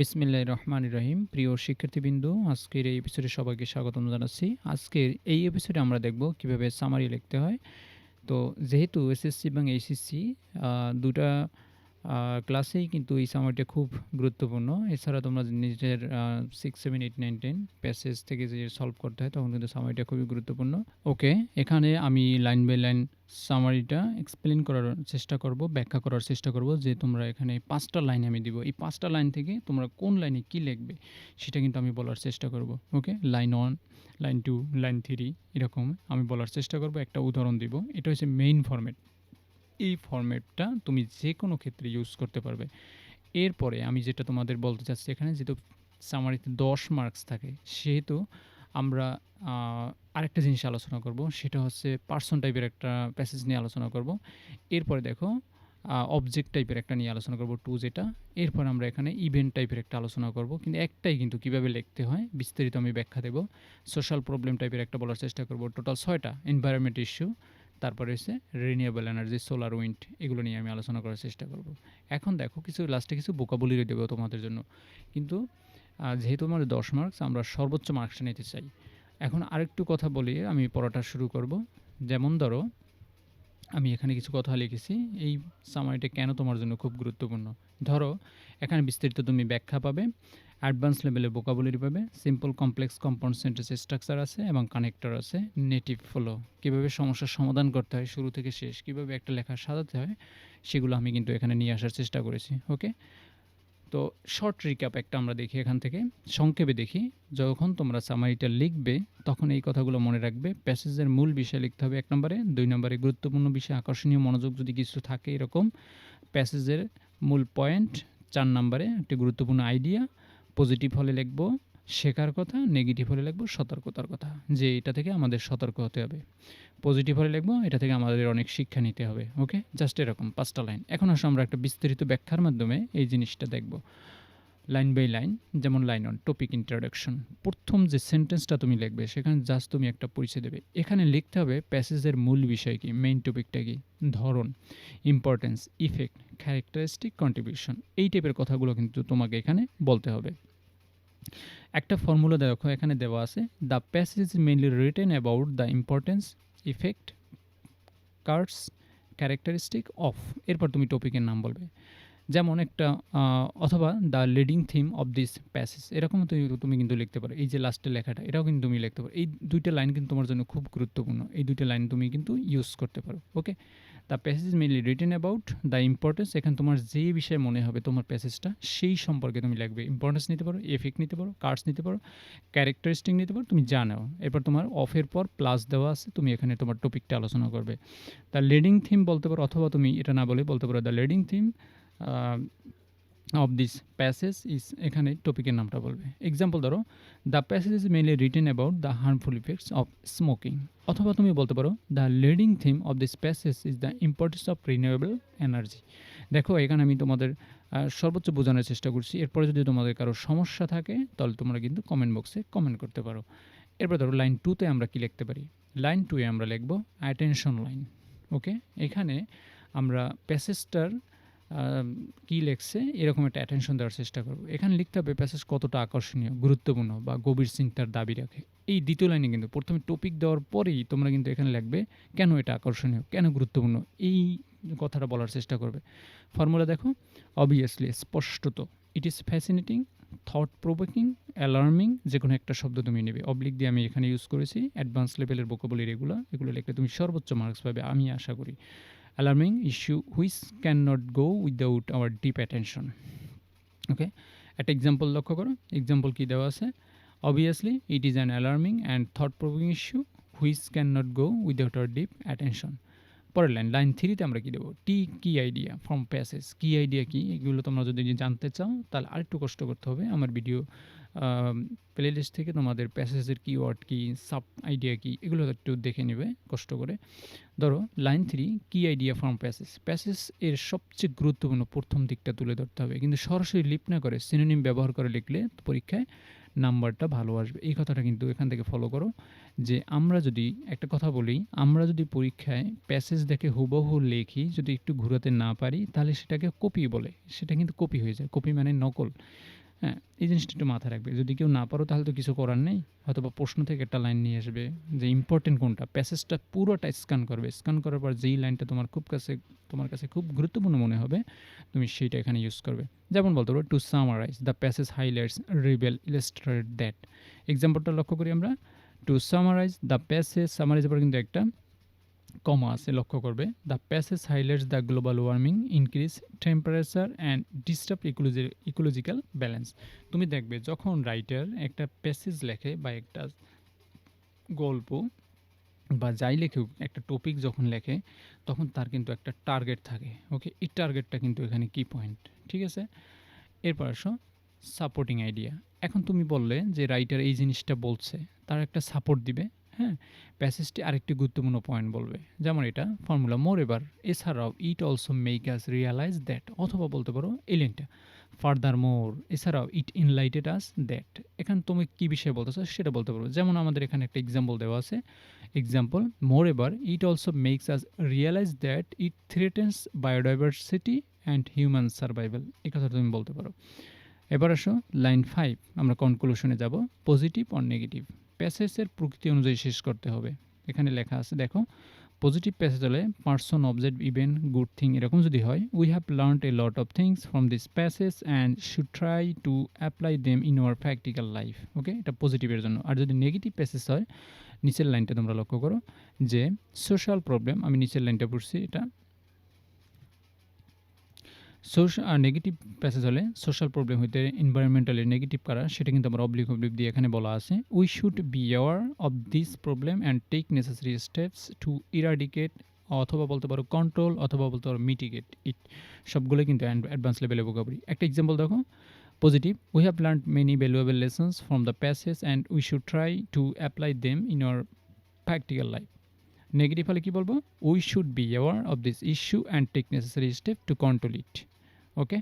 বিসমিল্লাহ রহমান রহিম। প্রিয় শিক্ষার্থীবৃন্দু, আজকের এই এপিসোডে সবাইকে স্বাগতম জানাচ্ছি। আজকের এই এপিসোডে আমরা দেখব কীভাবে সামারি লিখতে হয়। তো যেহেতু এসএসসি এবং এইচএসসি দুটা ক্লাসেই কিন্তু এই সামারিটা খুব গুরুত্বপূর্ণ। এছাড়া তোমরা নিজের six seven eight nine ten passage থেকে যে সলভ করতে হয়, তখন কিন্তু সামারিটা খুবই গুরুত্বপূর্ণ। ওকে এখানে আমি লাইন বাই লাইন সামারিটা এক্সপ্লেন করার চেষ্টা করব, ব্যাখ্যা করার চেষ্টা করব যে তোমরা এখানে পাঁচটা লাইন আমি দিব। এই পাঁচটা লাইন থেকে তোমরা কোন লাইনে কি লিখবে, সেটা কিন্তু আমি বলার চেষ্টা করব। Okay line one line two line three এরকম আমি বলার চেষ্টা করব। একটা উদাহরণ দিব। এটা হচ্ছে মেইন ফরম্যাট এই ফরম্যাটটা তুমি যে কোনো ক্ষেত্রে ইউজ করতে পারবে। এরপরে আমি যেটা তোমাদের বলতে চাচ্ছি এখানে, যেহেতু সামারিতে দশ মার্কস থাকে, সেহেতু আমরা আরেকটা জিনিস আলোচনা করব, সেটা হচ্ছে পার্সন টাইপের একটা প্যাসেজ নিয়ে আলোচনা করব। এরপরে দেখো অবজেক্ট টাইপের একটা নিয়ে আলোচনা করব টু যেটা। এরপর আমরা এখানে ইভেন্ট টাইপের একটা আলোচনা করব, কিন্তু একটাই কিন্তু কীভাবে লিখতে হয়, বিস্তারিত আমি ব্যাখ্যা দেব। সোশ্যাল প্রবলেম টাইপের একটা বলার চেষ্টা করব টোটাল ছয়টা এনভায়রনমেন্ট ইস্যু তারপরে হচ্ছে রিনিউয়েবল এনার্জি সোলার উইন্ড এগুলো নিয়ে আমি আলোচনা করার চেষ্টা করব। এখন দেখো কিছু লাস্টে কিছু বোকাবলি দেবো তোমাদের জন্য। কিন্তু যেহেতু আমার দশ মার্কস আমরা সর্বোচ্চ মার্কস নিতে চাই। এখন আরেকটু কথা বলি আমি পড়াটা শুরু করব। যেমন ধরো আমি এখানে কিছু কথা লিখেছি। এই সামারিটা কেন তোমার জন্য খুব গুরুত্বপূর্ণ? ধরো, এখানে বিস্তারিত তুমি ব্যাখ্যা পাবে অ্যাডভান্স লেভেলের বোকাবুলারি পাবে simple complex compound sentence structure আছে এবং কানেক্টর আছে নেটিভ ফলো কীভাবে সমস্যার সমাধান করতে হয়, শুরু থেকে শেষ, কীভাবে একটা লেখা সাজাতে হয়, সেগুলো আমি কিন্তু এখানে নিয়ে আসার চেষ্টা করেছি ওকে তো শর্ট রিক্যাপ একটা আমরা দেখি এখান থেকে। সংক্ষেপে দেখি, যখন তোমরা সামারিটা লিখবে, তখন এই কথাগুলো মনে রাখবে। প্যাসেজের মূল বিষয় লিখতে হবে এক নম্বরে। দুই নম্বরে, গুরুত্বপূর্ণ বিষয়, আকর্ষণীয় মনোযোগ যদি কিছু থাকে এরকম। প্যাসেজের মূল পয়েন্ট চার নম্বরে, একটি গুরুত্বপূর্ণ আইডিয়া পজিটিভ হলে লিখব, শেখার কথা। নেগেটিভ হলে লিখব, সতর্কতার কথা। যে এটা থেকে আমাদের সতর্ক হতে হবে। পজিটিভ হলে লিখব, এটা থেকে আমাদের অনেক শিক্ষা নিতে হবে ওকে জাস্ট এরকম, পাঁচটা লাইন এখন আসলে আমরা একটা বিস্তারিত ব্যাখ্যার মাধ্যমে এই জিনিসটা দেখব। লাইন বাই লাইন যেমন লাইন অন টপিক ইন্ট্রোডাকশন প্রথম যে সেন্টেন্সটা তুমি লিখবে, সেখানে জাস্ট তুমি একটা পরিচয় দেবে। এখানে লিখতে হবে প্যাসেজের মূল বিষয় কি মেইন টপিকটা কি? ধরন ইম্পর্টেন্স ইফেক্ট ক্যারেক্টারিস্টিক কন্ট্রিবিউশন এই টাইপের কথাগুলো কিন্তু তোমাকে এখানে বলতে হবে। একটা ফর্মুলা দেখো, এখানে দেওয়া আছে the passage is mainly written about the importance effect cards characteristic of এরপর তুমি টপিকের নাম বলবে। যেমন একটা অথবা the leading theme of this passage এরকম তুমি কিন্তু লিখতে পারো। এই যে লাস্টের লেখাটা, এটাও কিন্তু তুমি লিখতে পারো। এই দুইটা লাইন কিন্তু তোমার জন্য খুব গুরুত্বপূর্ণ। এই দুইটা লাইন তুমি কিন্তু ইউজ করতে পারো okay the passage mainly written about the importance এখানে তোমার যে বিষয়ে মনে হবে তোমার প্যাসেজটা সেই সম্পর্কে তুমি লাগবে ইম্পর্টেন্স নিতে পারো এফেক্ট নিতে পারো কার্ডস নিতে পারো ক্যারেক্টারিস্টিক নিতে পারো, তুমি জানাও এরপর তোমার অফের পর প্লাস দেওয়া আছে, তুমি এখানে তোমার টপিকটা আলোচনা করবে। দ্য লিডিং থিম বলতে পারো, অথবা তুমি এটা না বলে বলতে পারো the leading theme of this passage is এখানে টপিকের নামটা বলবে। এক্সাম্পল ধরো the passage is mainly written about the harmful effects of smoking অথবা তুমি বলতে পারো the leading theme of this passage is the importance of renewable energy দেখো, এখানে আমি তোমাদের সর্বোচ্চ বোঝানোর চেষ্টা করছি। এরপরে যদি তোমাদের কারও সমস্যা থাকে, তাহলে তোমরা কিন্তু কমেন্ট বক্সে কমেন্ট করতে পারো। এরপর ধরো লাইন টুতে আমরা কি লিখতে পারি? লাইন টুয়ে আমরা লিখব অ্যাটেনশন লাইন ওকে এখানে আমরা প্যাসেজটার কী লেখছে? এরকম একটা অ্যাটেনশন দেওয়ার চেষ্টা করব। এখানে লিখতে হবে প্যাসেজ কতটা আকর্ষণীয়, গুরুত্বপূর্ণ বা গভীর চিন্তার দাবি রাখে। এই দ্বিতীয় লাইনে কিন্তু প্রথমে টপিক দেওয়ার পরেই তোমরা কিন্তু এখানে লিখবে কেন এটা আকর্ষণীয়, কেন গুরুত্বপূর্ণ? এই কথাটা বলার চেষ্টা করবে। ফর্মুলা দেখো অবভিয়াসলি স্পষ্টত। It is fascinating thought provoking alarming যে কোনো একটা শব্দ তুমি নেবে। অবলিক দিয়ে আমি এখানে ইউজ করেছি অ্যাডভান্স লেভেলের বোকাবলির এগুলো এগুলো লিখলে তুমি সর্বোচ্চ মার্কস পাবে, আমি আশা করি। Alarming issue which can not go without our deep attention okay একটা এক্সাম্পল লক্ষ্য করো। এক্সাম্পল কী দেওয়া আছে? Obviously it is an alarming and thought proving issue which can not go without our deep attention পরের লাইন লাইন থ্রিতে আমরা কী দেবো? টি key idea from passage key idea কি? এগুলো তোমরা যদি জানতে চাও, তাহলে আরেকটু কষ্ট করতে হবে। আমার ভিডিও প্লে লিস্ট থেকে তোমাদের প্যাসেজের কিওয়ার্ড কি সাব আইডিয়া কি, এগুলো একটু দেখে নেবে, কষ্ট করে। ধরো line three key idea from passage passage এর সবচেয়ে গুরুত্বপূর্ণ প্রথম দিকটা তুলে ধরতে হবে। কিন্তু সরাসরি লিপ না করে সিনোনিম ব্যবহার করে লিখলে পরীক্ষায় নাম্বারটা ভালো আসবে। এই কথাটা কিন্তু এখান থেকে ফলো করো যে আমরা যদি একটা কথা বলি, আমরা যদি পরীক্ষায় প্যাসেজ দেখে হুবহু লেখি, যদি একটু ঘুরাতে না পারি, তাহলে সেটাকে কপি বলে। সেটা কিন্তু কপি হয়ে যায়। কপি মানে নকল। হ্যাঁ? এই জিনিসটা একটু মাথায় রাখবে। যদি কেউ না পারো তাহলে তো কিছু করার নেই। হয়তোবা প্রশ্ন থেকে একটা লাইন নিয়ে আসবে যে ইম্পোর্টেন্ট কোনটা। প্যাসেজটা পুরোটা স্ক্যান করবে। স্ক্যান করার পর যেই লাইনটা তোমার খুব কাছে তোমার কাছে খুব গুরুত্বপূর্ণ মনে হবে, তুমি সেইটা এখানে ইউজ করবে। যেমন বলতে পারো to summarise the passage highlights rebel illustrate that. এক্সাম্পলটা লক্ষ্য করি আমরা। To summarise the passage summarise পর কিন্তু একটা কমা আছে লক্ষ্য করবে। The passage highlights the global warming, increase temperature and disturb ecology ecological balance. তুমি দেখবে যখন রাইটার একটা প্যাসেজ লেখে বা একটা গল্প বা যাই লেখুক একটা টপিক যখন লেখে তখন তার কিন্তু একটা টার্গেট থাকে। ওকে? এই টার্গেটটা কিন্তু এখানে কি পয়েন্ট। ঠিক আছে? এরপর আসো সাপোর্টিং আইডিয়া। এখন তুমি বললে যে রাইটার এই জিনিসটা বলছে, তার একটা সাপোর্ট দিবে। হ্যাঁ? প্যাসেজটি আরেকটি গুরুত্বপূর্ণ পয়েন্ট বলবে। যেমন এটা ফর্মুলা মোর এভার এছাড়াও it also make us realise that অথবা বলতে পারো এলিয়েনটা ফার্দার মোর এছাড়াও ইট ইনলাইটেড আস দ্যাট। এখানে তুমি কি বিষয়ে বলতেছো সেটা বলতে পারো। যেমন আমাদের এখানে একটা এক্সাম্পল দেওয়া আছে। Example more ever it also makes us realise that it threatens biodiversity and human survival. এ কথাটা তুমি বলতে পারো। এবার আসো লাইন ফাইভ আমরা কনক্লুশনে যাব। Positive or negative. প্যাসেজের প্রকৃতি অনুযায়ী শেষ করতে হবে। এখানে লেখা আছে দেখো পজিটিভ প্যাসেজ হলে person, object, event, good thing এরকম যদি হয় we have learned a lot of things from this passage and should try to apply them in our practical life. Okay? এটা পজিটিভের জন্য। আর যদি নেগেটিভ প্যাসেজ হয় নিচের লাইনটা তোমরা লক্ষ্য করো যে সোশ্যাল প্রবলেম আমি নিচের লাইনটা পড়ছি এটা সোশ্য আর নেগেটিভ প্যাসেজ হলে সোশ্যাল প্রবলেম হইতে এনভায়রনমেন্টালি নেগেটিভ করা, সেটা কিন্তু আমার অবলিক অবলিক দিয়ে এখানে বলা আছে। We should be aware of this problem and take necessary steps to eradicate অথবা বলতে পারো কন্ট্রোল অথবা বলতে পারো মিটিগেট ইট সবগুলোই কিন্তু অ্যাডভান্স লেভেলের ভোকাবুলারি। একটা এক্সাম্পল দেখো positive we have learned many valuable lessons from the passage and we should try to apply them in our practical life. Negative হলে কী বলব? We should be aware of this issue and take necessary step to control it. Okay?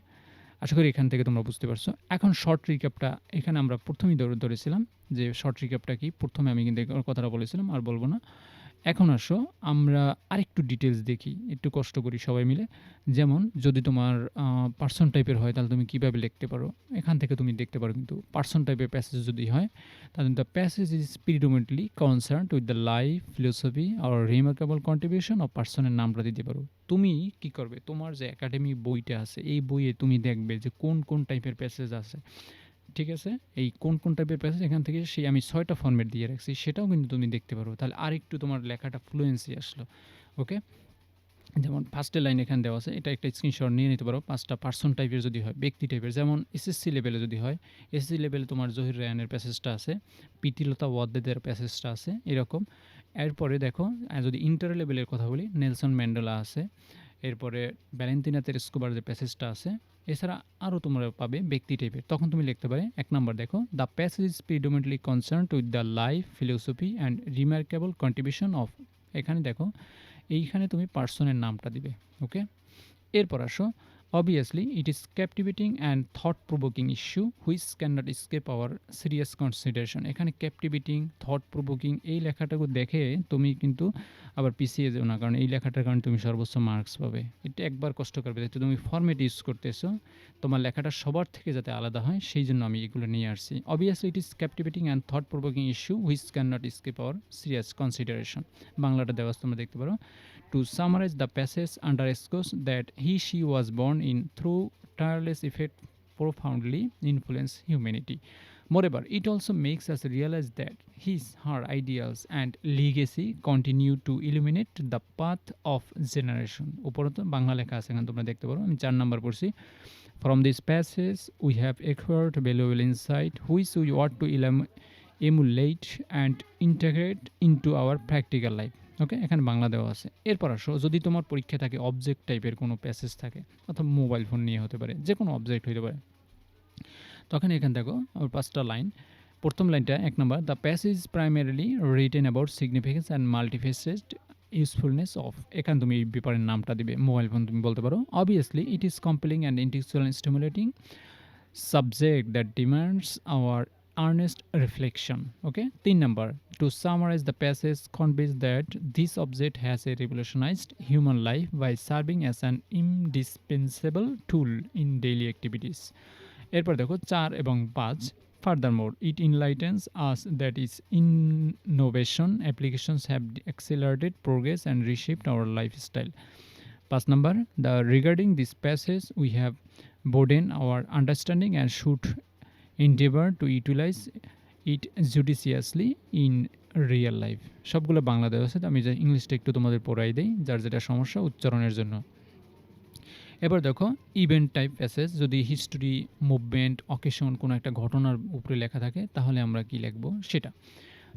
আশা করি এখান থেকে তোমরা বুঝতে পারছ। এখন শর্ট রিক্যাপটা এখানে আমরা প্রথমেই ধরে, ধরেছিলাম যে শর্ট রিক্যাপটা কি? প্রথমে আমি কিন্তু কথাটা বলেছিলাম, আর বলব না। এখন আসো আমরা আরেকটু ডিটেলস দেখি। একটু কষ্ট করি সবাই মিলে। যেমন যদি তোমার পার্সন টাইপের হয় তাহলে তুমি কীভাবে লিখতে পারো? এখান থেকে তুমি দেখতে পারো কিন্তু পার্সন টাইপের প্যাসেজ যদি হয় তাহলে the passage is predominantly concern with the life, philosophy R remarkable contribution of পার্সনের নামটা দিতে পারো। তুমি কি করবে? তোমার যে একাডেমিক বইটা আছে এই বইয়ে তুমি দেখবে যে কোন, কোন টাইপের প্যাসেজ আছে। ঠিক আছে? এই কোন, কোন টাইপের প্যাসেজ এখান থেকে সেই আমি ছয়টা ফর্মেট দিয়ে রাখছি সেটাও কিন্তু তুমি দেখতে পারো। তাহলে আরেকটু তোমার লেখাটা ফ্লুয়েন্সি আসলো। ওকে? যেমন ফার্স্ট এর লাইন এখানে দেওয়া আছে। এটা একটা স্ক্রিনশট নিয়ে নিতে পারো। পাঁচটা পার্সন টাইপের যদি হয়, ব্যক্তি টাইপের যেমন এসএসসি লেভেলে যদি হয়, এসএসসি লেভেলে তোমার জহির রায়হানের প্যাসেজটা আছে, প্রীতিলতা ওয়াদ্দেদের প্যাসেজটা আছে এরকম। এরপরে দেখো যদি ইন্টার লেভেলের কথা বলি নেলসন ম্যান্ডেলা আছে। এরপরে ভ্যালেন্তিনা তেরেস্কোবার যে প্যাসেজটা আছে। এছাড়া আরও তোমরা পাবে ব্যক্তি টাইপের। তখন তুমি লিখতে পারে এক নম্বর দেখো the passage is predominantly concerned with the life, philosophy and remarkable contribution of এখানে দেখো এইখানে তুমি পার্সনের নামটা দিবে। ওকে? এরপর আসো obviously it is captivating and thought provoking issue which cannot escape our serious consideration এখানে captivating thought provoking এই লেখাটাকে দেখে তুমি কিন্তু আবার পিছিয়ে যেও না কারণ এই লেখাটার কারণে তুমি সর্বোচ্চ মার্কস পাবে এটা একবার কষ্ট করবে যেহেতু তুমি ফরম্যাট ইউজ করতেছো তোমার লেখাটা সবার থেকে যাতে আলাদা হয় সেই জন্য আমি এগুলো নিয়ে আসছি obviously it is captivating and thought provoking issue which cannot escape our serious consideration বাংলাটা দেওয়া তোমরা দেখতে পারো To summarize the passage underscores that he she was born in through tireless effort profoundly influence humanity. Moreover, it also makes us realize that his, her ideals and legacy continue to illuminate the path of generation. উপরত Bangla লেখা আছে এখানে তোমরা দেখতে পারো আমি From we have acquired valuable insight which we ought to emulate and integrate into our practical life. ওকে? এখানে বাংলা দেওয়া আছে। এরপর আসো, যদি তোমার পরীক্ষায় থাকে অবজেক্ট টাইপের কোনো প্যাসেজ থাকে অথবা মোবাইল ফোন নিয়ে হতে পারে। যেকোনো অবজেক্ট হইতে পারে। তখন এখানে দেখো আমার ৫ টা লাইন। প্রথম লাইনটা ১ number the passage primarily written about significance and multifaceted usefulness of এখানে তুমি এই ব্যাপারের নামটা দিবে। মোবাইল ফোন তুমি বলতে পারো। Obviously, it is compelling and intellectual stimulating subject that demands our earnest reflection. Okay? 3 number to summarize the passage conveys that this object has a revolutionized human life by serving as an indispensable tool in daily activities. এরপর দেখো ৪ এবং ৫ Furthermore, it enlightens us that its innovation applications have accelerated progress and reshaped our lifestyle. Pass number the regarding this passage we have broadened our understanding and should endeavor to utilize it judiciously in real life সবগুলো বাংলা দেওয়া আছে আমি যে ইংলিশটা একটু তোমাদের পড়াই দিই, যার যেটা সমস্যা উচ্চারণের জন্য। এবার দেখো ইভেন্ট টাইপ প্যাসেজ যদি হিস্টোরি মুভমেন্ট অকেশন কোনো একটা ঘটনার উপরে লেখা থাকে, তাহলে আমরা কি লিখব? সেটা।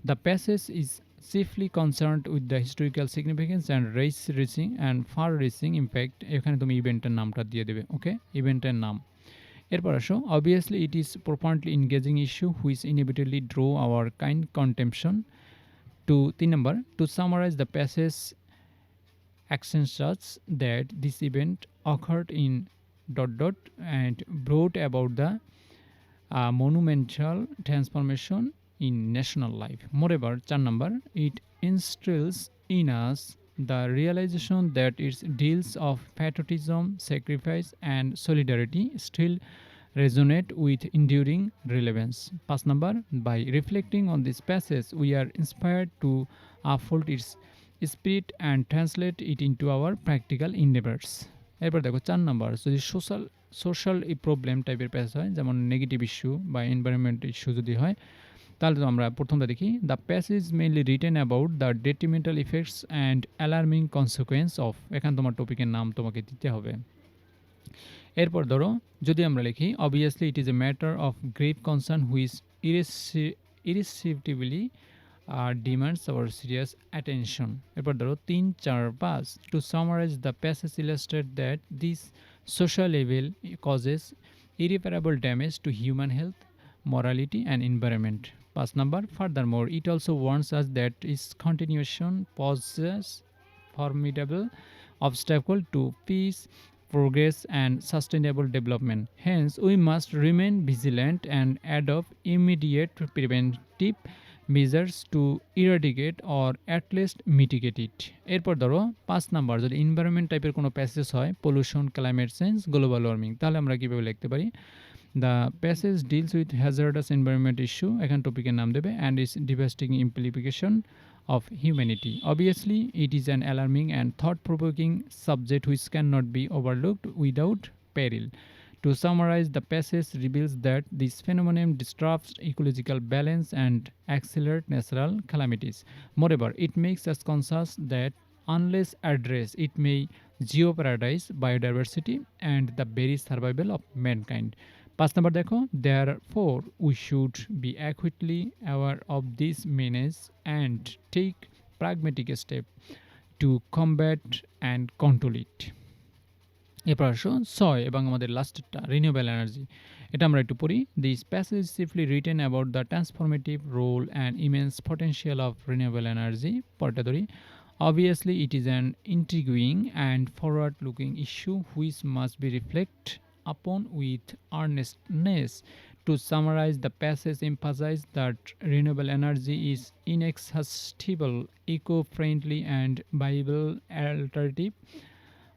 The passage is chiefly concerned with the historical significance and race racing and far reaching impact এখানে তুমি ইভেন্টের নামটা দিয়ে দেবে ওকে ইভেন্টের নাম। এরপর আসো obviously it is apparently engaging issue which inevitably draw our kind contemplation to তিন নম্বর to summarize the passage action such that this event occurred in dot dot and brought about the uh, monumental transformation in national life. Moreover, chan number it instills in us the realization that its deals of patriotism, sacrifice, and solidarity still resonate with enduring relevance. Pass number by reflecting on this passage, we are inspired to uphold its spirit and translate it into our practical endeavours এরপর দেখো চার number যদি social social এই problem টাইপের passage হয় যেমন negative issue বা environment issue যদি হয় তাহলে তো আমরা প্রথমটা দেখি the passage is mainly written about the detrimental effects and alarming consequence of এখানে তোমার টপিকের নাম তোমাকে দিতে হবে এরপর ধরো যদি আমরা লিখি obviously it is a matter of great concern which ইরেসি irresistibly R demands our serious attention এরপর ধরো তিন চার পাঁচ to summarize the passage illustrate that this social level causes irreparable damage to human health, morality, and environment. Pass number. Furthermore, it also warns us that its continuation poses formidable obstacle to peace, progress, and sustainable development. Hence, we must remain vigilant and adopt immediate preventive measures to eradicate or at least mitigate it এরপর ধরো পাঁচ number যদি environment টাইপের কোনো passage হয় pollution climate change global warming তাহলে আমরা কীভাবে লিখতে পারি the passage deals with hazardous environment issue এখানে টপিকের নাম দেবে and its devastating implication of humanity. Obviously, it is an alarming and thought provoking subject which cannot be overlooked without peril. To summarize, the passage reveals that this phenomenon disrupts ecological balance and accelerates natural calamities. Moreover, it makes us conscious that unless addressed, it may jeopardize biodiversity and the very survival of mankind. পাঁচ নম্বর দেখো therefore we should be acutely aware of this menace and take pragmatic step to combat and control it এরপর আসো, ছয় এবং আমাদের লাস্টটা renewable energy এটা আমরা একটু পড়ি। The passage chiefly written about the transformative role and immense potential of renewable energy পরটা ধরি obviously it is an intriguing and forward looking issue which must be reflect upon with earnestness. To summarize, the passage emphasizes that renewable energy is inexhaustible, eco friendly, and viable alternative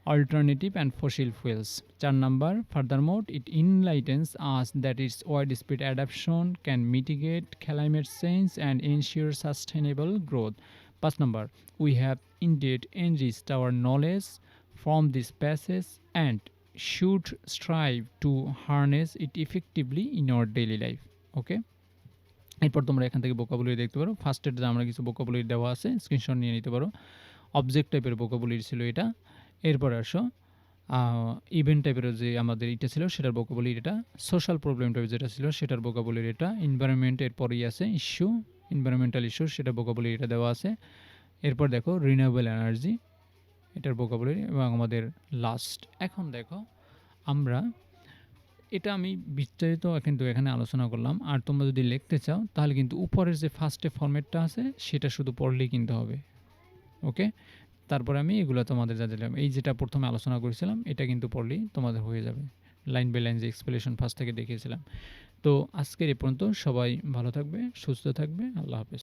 alternative and fossil fuels. Chart number, furthermore, it enlightens us that its widespread adoption can mitigate climate change and ensure sustainable growth. Pass number, we have indeed enriched our knowledge from this passage and should strive to harness it effectively in our daily life. Okay? এরপর তোমরা এখান থেকে vocabulary দেখতে পারো। ফার্স্টের যে আমরা কিছু বোকাবুলারি দেওয়া আছে স্ক্রিনশট নিয়ে নিতে পারো। অবজেক্ট টাইপের বোকাবুলারি ছিল এটা। এরপর আসো ইভেন্ট টাইপের যে আমাদের এটা ছিল, সেটার বোকাবলির এটা। সোশ্যাল প্রবলেম টাইপের যেটা ছিল, সেটার বোকাবলির এটা। এনভায়রনমেন্টের পরেই আছে ইস্যু এনভায়রনমেন্টাল ইস্যু সেটা বোকাবলির এটা দেওয়া আছে। এরপর দেখো রিনিউয়েবল এনার্জি এটার বোকাবলি এবং আমাদের লাস্ট এখন দেখো, আমরা এটা আমি বিস্তারিত কিন্তু এখানে আলোচনা করলাম। আর তোমরা যদি লিখতে চাও, তাহলে কিন্তু উপরের যে ফার্স্টে ফর্মেটটা আছে, সেটা শুধু পড়লেই কিনতে হবে। ওকে তারপরে আমি এগুলো তোমাদের যা দিলাম। এই যেটা প্রথমে আলোচনা করেছিলাম, এটা কিন্তু পড়লেই তোমাদের হয়ে যাবে। লাইন বাই লাইন যে এক্সপ্লেশন ফার্স্ট থেকে দেখিয়েছিলাম। তো আজকের এ পর্যন্ত সবাই ভালো থাকবে, সুস্থ থাকবে, আল্লাহ হাফেজ।